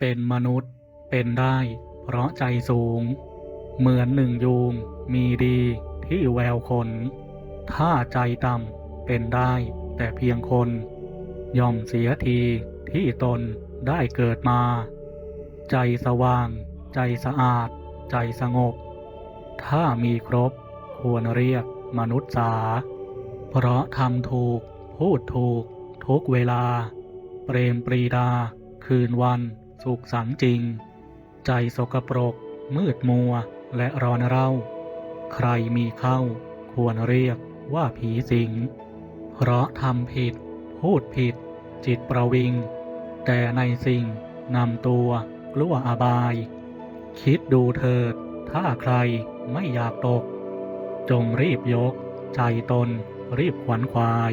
เป็นมนุษย์เป็นได้ เพราะใจสูง เหมือนหนึ่งยูงมีดีที่แววคน ถ้าใจต่ำเป็นได้แต่เพียงคน ย่อมเสียทีที่ตนได้เกิดมา ใจสว่าง ใจสะอาด ใจสงบ ถ้ามีครบควรเรียกมนุษย์สา เพราะทำถูก พูดถูก ทุกเวลา เปรมปรีดา คืนวัน สุขสันจริง ใจสกปรก มืดมัวและร้อนเร่า ใครมีเข้า ควรเรียกว่าผีสิง เพราะทำผิด พูดผิด จิตประวิง แต่ในสิ่งนำตัวกลัวอบาย คิดดูเถิด ถ้าใครไม่อยากตก จงรีบยก ใจตนรีบขวนขวาย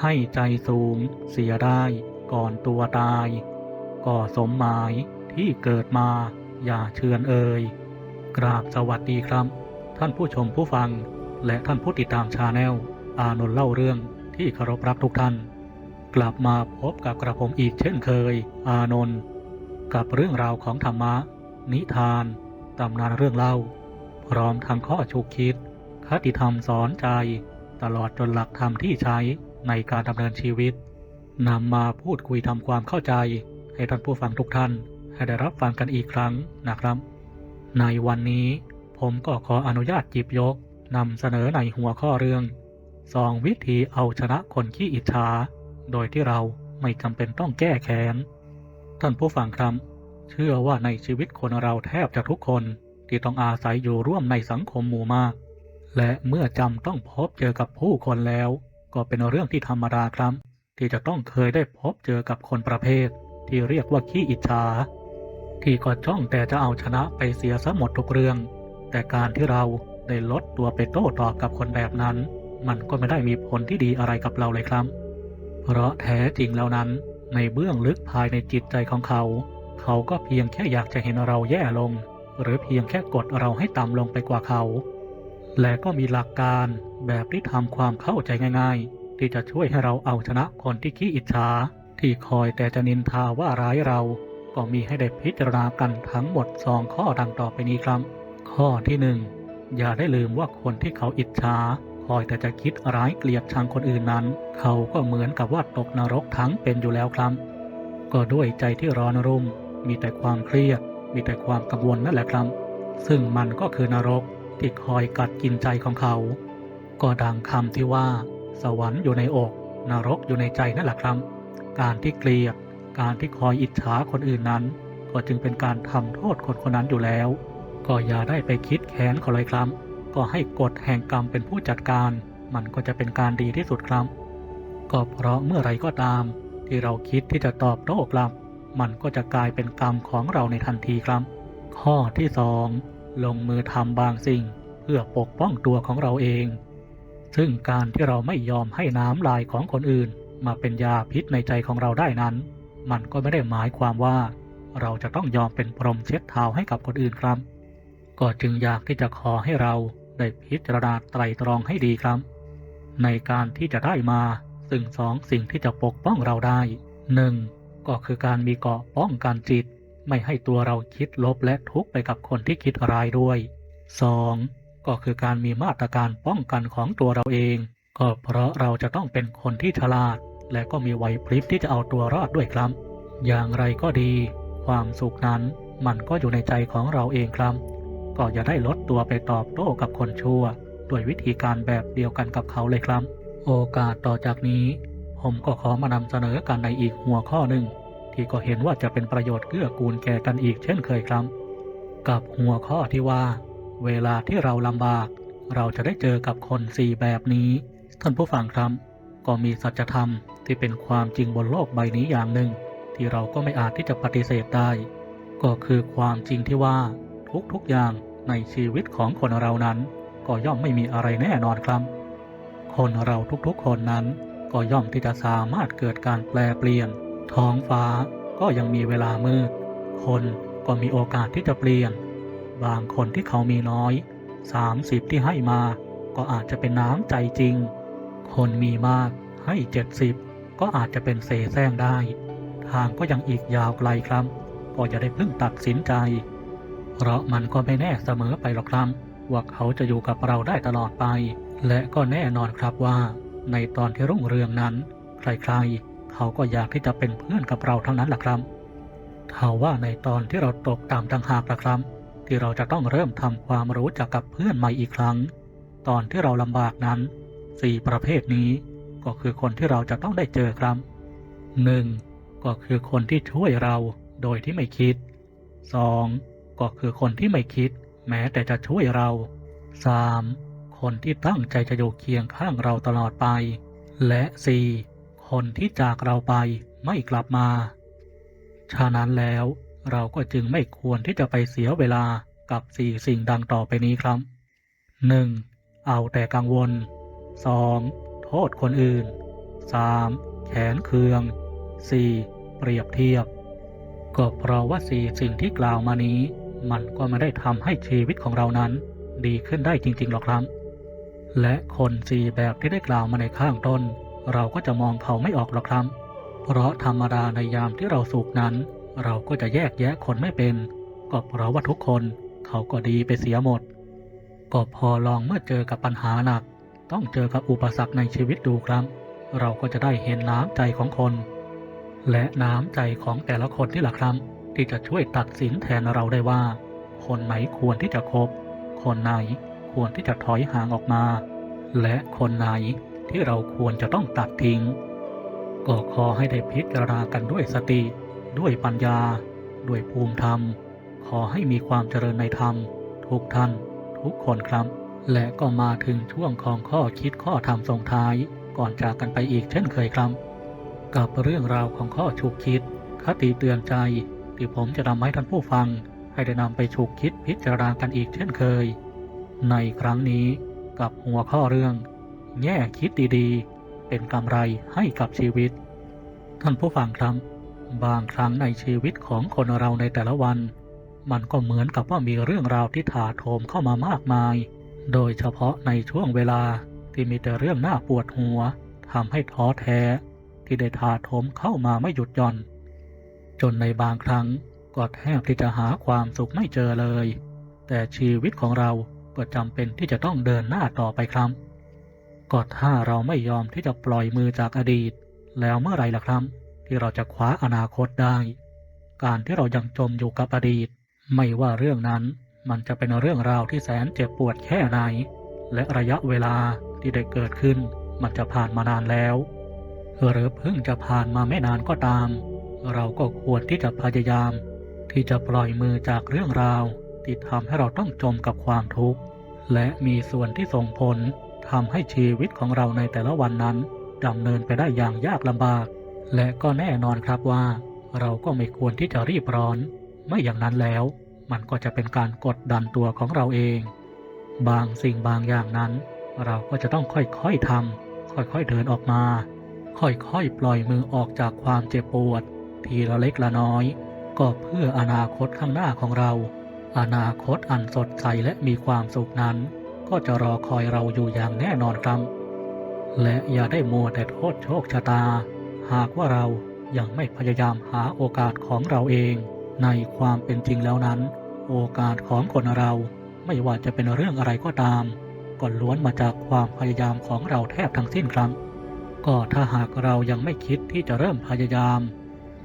ให้ใจสูงเสียได้ก่อนตัวตาย ก็สมหมายที่เกิดมาอย่าเชือนเอ่ยกราบสวัสดีครับ ท่านผู้ชมผู้ฟัง และท่านผู้ติดตามชาแนลอานนท์เล่าเรื่องที่เคารพรักทุกท่าน กลับมาพบกับกระผมอีกเช่นเคย อานนท์กับเรื่องราวของธรรมะ นิทานตำนานเรื่องเล่า พร้อมทั้งข้อฉุกคิด คติธรรมสอนใจ ตลอดจนหลักธรรมที่ใช้ในการดำเนินชีวิตนำมาพูดคุยทำความเข้าใจ ให้ท่านผู้ฟังทุกท่านให้ได้รับฟังกันอีกครั้งนะครับ ในวันนี้ผมก็ขออนุญาตหยิบยกนำเสนอในหัวข้อเรื่องสองวิธีเอาชนะคนขี้อิจฉาโดยที่เราไม่จำเป็นต้องแก้แค้น ท่านผู้ฟังครับ เชื่อว่าในชีวิตคนเราแทบจะทุกคนที่ต้องอาศัยอยู่ร่วมในสังคมหมู่มาก และเมื่อจำต้องพบเจอกับผู้คนแล้ว ก็เป็นเรื่องที่ธรรมดาครับ ที่จะต้องเคยได้พบเจอกับคนประเภท ที่เรียกว่าขี้อิจฉาที่ก็จ้องแต่จะเอาชนะไปเสียซะหมดทุกเรื่อง แต่การที่เราได้ลดตัวไปโต้ตอบกับคนแบบนั้น มันก็ไม่ได้มีผลที่ดีอะไรกับเราเลยครับ เพราะแท้จริงแล้วนั้น ในเบื้องลึกภายในจิตใจของเขา เขาก็เพียงแค่อยากจะเห็นเราแย่ลง หรือเพียงแค่กดเราให้ต่ำลงไปกว่าเขา และก็มีหลักการแบบที่ทำความเข้าใจง่าย ๆ ที่จะช่วยให้เราเอาชนะคนที่ขี้อิจฉา ที่คอยแต่จะนินทาว่าร้ายเรา ก็มีให้ได้พิจารณากันทั้งหมดสองข้อดังต่อไปนี้ครับ ข้อที่หนึ่งอย่าได้ลืมว่าคนที่เขาอิจฉาคอยแต่จะคิดร้ายเกลียดชังคนอื่นนั้น เขาก็เหมือนกับว่าตกนรกทั้งเป็นอยู่แล้วครับ ก็ด้วยใจที่ร้อนรุ่ม มีแต่ความเครียด มีแต่ความกังวลนั่นแหละครับ ซึ่งมันก็คือนรกที่คอยกัดกินใจของเขา ก็ดังคำที่ว่า สวรรค์อยู่ในอก นรกอยู่ในใจนั่นแหละครับ การที่เกลียด การที่คอยอิจฉาคนอื่นนั้น ก็จึงเป็นการทำโทษคนคนนั้นอยู่แล้ว ก็อย่าได้ไปคิดแค้นเขาเลยครับ ก็ให้กฎแห่งกรรมเป็นผู้จัดการ มันก็จะเป็นการดีที่สุดครับ ก็เพราะเมื่อไรก็ตาม ที่เราคิดที่จะตอบโต้กลับ มันก็จะกลายเป็นกรรมของเราในทันทีครับ ข้อที่สองลงมือทำบางสิ่ง เพื่อปกป้องตัวของเราเอง ซึ่งการที่เราไม่ยอมให้น้ำลายของคนอื่น มาเป็นยาพิษในใจของเราได้นั้น มันก็ไม่ได้หมายความว่า เราจะต้องยอมเป็นพรมเช็ดเท้าให้กับคนอื่นครับ ก็จึงอยากที่จะขอให้เราได้พิจารณาไตรตรองให้ดีครับ ในการที่จะได้มาซึ่งสองสิ่งที่จะปกป้องเราได้หนึ่งก็คือการมีเกาะป้องกันจิต ไม่ให้ตัวเราคิดลบและทุกข์ไปกับคนที่คิดร้ายด้วย 2. ก็คือการมีมาตรการป้องกันของตัวเราเอง ก็เพราะเราจะต้องเป็นคนที่ฉลาด และก็มีไหวพริบที่จะเอาตัวรอดด้วยครับ อย่างไรก็ดี ความสุขนั้นมันก็อยู่ในใจของเราเองครับ ก็อย่าได้ลดตัวไปตอบโต้กับคนชั่ว ด้วยวิธีการแบบเดียวกันกับเขาเลยครับ โอกาสต่อจากนี้ ผมก็ขอมานำเสนอกันในอีกหัวข้อหนึ่ง ที่ก็เห็นว่าจะเป็นประโยชน์เกื้อกูลแก่กันอีกเช่นเคยครับ กับหัวข้อที่ว่า เวลาที่เราลำบาก เราจะได้เจอกับคนสี่แบบนี้ ท่านผู้ฟังครับ ก็มีสัจธรรม ที่เป็นความจริงบนโลกใบนี้อย่างหนึ่ง ที่เราก็ไม่อาจที่จะปฏิเสธได้ ก็คือความจริงที่ว่าทุกๆอย่างในชีวิตของคนเรานั้น ก็ย่อมไม่มีอะไรแน่นอนครับ คนเราทุกๆคนนั้น ก็ย่อมที่จะสามารถเกิดการแปลเปลี่ยน ท้องฟ้าก็ยังมีเวลามืด คนก็มีโอกาสที่จะเปลี่ยน บางคนที่เขามีน้อย 30 ที่ให้มา ก็อาจจะเป็นน้ำใจจริง คนมีมากให้ 70 ก็อาจจะเป็นเสแสร้งได้ ทางก็ยังอีกยาวไกลครับก็อย่าได้เพิ่งตัดสินใจ เพราะมันก็ไม่แน่เสมอไปหรอกครับว่าเขาจะอยู่กับเราได้ตลอดไป และก็แน่นอนครับว่า ในตอนที่รุ่งเรืองนั้น ใครๆ เขาก็อยากที่จะเป็นเพื่อนกับเราทั้งนั้นแหละครับถ้าว่าในตอนที่เราตกต่ำต่างหากละครับ ที่เราจะต้องเริ่มทำความรู้จักกับเพื่อนใหม่อีกครั้ง ตอนที่เราลำบากนั้นสี่ประเภทนี้ ก็คือคนที่เราจะต้องได้เจอครับหนึ่งก็คือคนที่ช่วยเราโดยที่ไม่คิดสองก็คือคนที่ไม่คิด แม้แต่จะช่วยเราสามคนที่ตั้งใจจะอยู่เคียงข้างเราตลอดไป และสี่คนที่จากเราไปไม่กลับมา ฉะนั้นแล้วเราก็จึงไม่ควรที่จะไปเสียเวลากับสี่สิ่งดังต่อไปนี้ครับ 1. เอาแต่กังวล 2. โทษคนอื่น 3. แขนเคือง 4. เปรียบเทียบ ก็เพราะว่าสี่สิ่งที่กล่าวมานี้ มันก็ไม่ได้ทำให้ชีวิตของเรานั้น ดีขึ้นได้จริงๆหรอกครับ และคนสี่แบบที่ได้กล่าวมาในข้างต้น เราก็จะมองเขาไม่ออกหรอกครับ เพราะธรรมดาในยามที่เราสุขนั้น เราก็จะแยกแยะคนไม่เป็น ก็เพราะว่าทุกคนเขาก็ดีไปเสียหมด ก็พอลองเมื่อเจอกับปัญหาหนัก ต้องเจอกับอุปสรรคในชีวิตดูครับ เราก็จะได้เห็นน้ำใจของคน และน้ำใจของแต่ละคนนี่หละครับ ที่จะช่วยตัดสินแทนเราได้ว่า คนไหนควรที่จะคบ คนไหนควรที่จะถอยห่างออกมา และคนไหนที่เราควรจะต้องตัดทิ้ง ก็ขอให้ได้พิจารณากันด้วยสติ ด้วยปัญญา ด้วยภูมิธรรม ขอให้มีความเจริญในธรรม ทุกท่าน ทุกคนครับ และก็มาถึงช่วงของข้อคิดข้อธรรมส่งท้าย ก่อนจากกันไปอีกเช่นเคยครับ กับเรื่องราวของข้อฉุกคิด คติเตือนใจ ที่ผมจะนำให้ท่านผู้ฟัง ให้ได้นำไปฉุกคิดพิจารณากันอีกเช่นเคย ในครั้งนี้กับหัวข้อเรื่อง แง่คิดดีๆ เป็นกำไรให้กับชีวิต ท่านผู้ฟังครับ บางครั้งในชีวิตของคนเราในแต่ละวัน มันก็เหมือนกับว่ามีเรื่องราวที่ถาโถมเข้ามามากมาย โดยเฉพาะในช่วงเวลาที่มีแต่เรื่องน่าปวดหัวทำให้ท้อแท้ที่ได้ถาโถมเข้ามาไม่หยุดหย่อน จนในบางครั้งก็แทบที่จะหาความสุขไม่เจอเลย แต่ชีวิตของเราก็จำเป็นที่จะต้องเดินหน้าต่อไปครับก็ถ้าเราไม่ยอมที่จะปล่อยมือจากอดีต แล้วเมื่อไหรล่ะครับ ที่เราจะคว้าอนาคตได้ การที่เรายังจมอยู่กับอดีต ไม่ว่าเรื่องนั้น มันจะเป็นเรื่องราวที่แสนเจ็บปวดแค่ไหน และระยะเวลาที่ได้เกิดขึ้น มันจะผ่านมานานแล้ว หรือเพิ่งจะผ่านมาไม่นานก็ตาม เราก็ควรที่จะพยายาม ที่จะปล่อยมือจากเรื่องราวที่ทำให้เราต้องจมกับความทุกข์ และมีส่วนที่ส่งผลทำให้ชีวิตของเราในแต่ละวันนั้นดำเนินไปได้อย่างยากลำบาก และก็แน่นอนครับว่า เราก็ไม่ควรที่จะรีบร้อน ไม่อย่างนั้นแล้ว มันก็จะเป็นการกดดันตัวของเราเอง บางสิ่งบางอย่างนั้น เราก็จะต้องค่อยๆทำค่อยๆเดินออกมา ค่อยๆปล่อยมือออกจากความเจ็บปวด ทีละเล็กละน้อย ก็เพื่ออนาคตข้างหน้าของเรา อนาคตอันสดใสและมีความสุขนั้น ก็จะรอคอยเราอยู่อย่างแน่นอนครับ และอย่าได้มัวแต่โทษโชคชะตา หากว่าเรายังไม่พยายามหาโอกาสของเราเอง ในความเป็นจริงแล้วนั้น โอกาสของคนเราไม่ว่าจะเป็นเรื่องอะไรก็ตามก็ล้วนมาจากความพยายามของเราแทบทั้งสิ้นครับ ก็ถ้าหากเรายังไม่คิดที่จะเริ่มพยายาม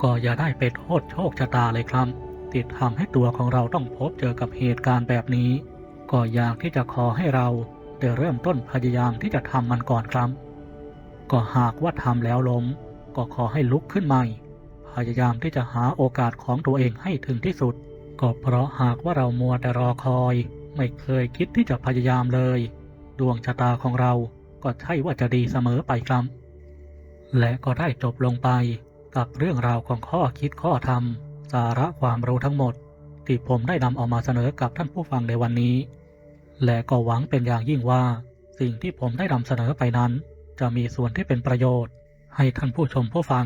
ก็อย่าได้ไปโทษโชคชะตาเลยครับที่ทำให้ตัวของเราต้องพบเจอกับเหตุการณ์แบบนี้ ก็อยากที่จะขอให้เราได้เริ่มต้นพยายามที่จะทำมันก่อนครับ ก็หากว่าทำแล้วล้ม ก็ขอให้ลุกขึ้นใหม่ พยายามที่จะหาโอกาสของตัวเองให้ถึงที่สุด ก็เพราะหากว่าเรามัวแต่รอคอย ไม่เคยคิดที่จะพยายามเลย ดวงชะตาของเราก็ใช่ว่าจะดีเสมอไปครับ และก็ได้จบลงไปกับเรื่องราวของข้อคิดข้อธรรม สาระความรู้ทั้งหมด ที่ผมได้นำเอามาเสนอกับท่านผู้ฟังในวันนี้ และก็หวังเป็นอย่างยิ่งว่า สิ่งที่ผมได้นำเสนอไปนั้น จะมีส่วนที่เป็นประโยชน์ ให้ท่านผู้ชมผู้ฟัง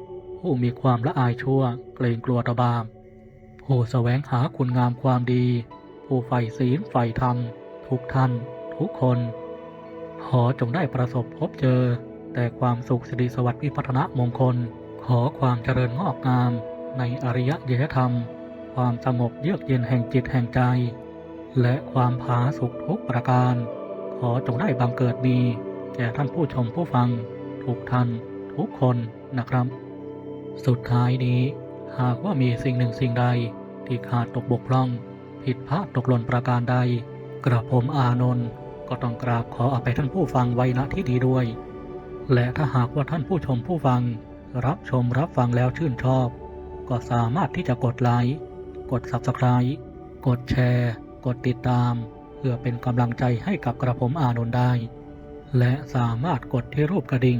ผู้มีความละอายชั่วเกรงกลัวตบาปผู้แสวงหาคุณงามความดี ผู้ใฝ่ศีลใฝ่ธรรม ทุกท่าน ทุกคน ขอจงได้ประสบพบเจอ แต่ความสุขสิริสวัสดิ์วิพัฒนมงคล ขอความเจริญงอกงาม ในอริยยธรรม ความสงบเยือกเย็นแห่งจิตแห่งใจ และความผาสุกทุกประการ ขอจงได้บังเกิดมีแก่ท่านผู้ชมผู้ฟัง ทุกท่าน ทุกคนนะครับ สุดท้ายนี้หากว่ามีสิ่งหนึ่งสิ่งใดที่ขาดตกบกพร่อง ผิดพลาดตกหล่นประการใด กระผมอานนท์ก็ต้องกราบขออภัยท่านผู้ฟังไว้ณที่ดีด้วย และถ้าหากว่าท่านผู้ชมผู้ฟัง รับชมรับฟังแล้วชื่นชอบ ก็สามารถที่จะกดไลค์กด Subscribe กดแชร์ กดติดตาม เพื่อเป็นกำลังใจให้กับกระผมอานนท์ได้ และสามารถกดที่รูปกระดิ่ง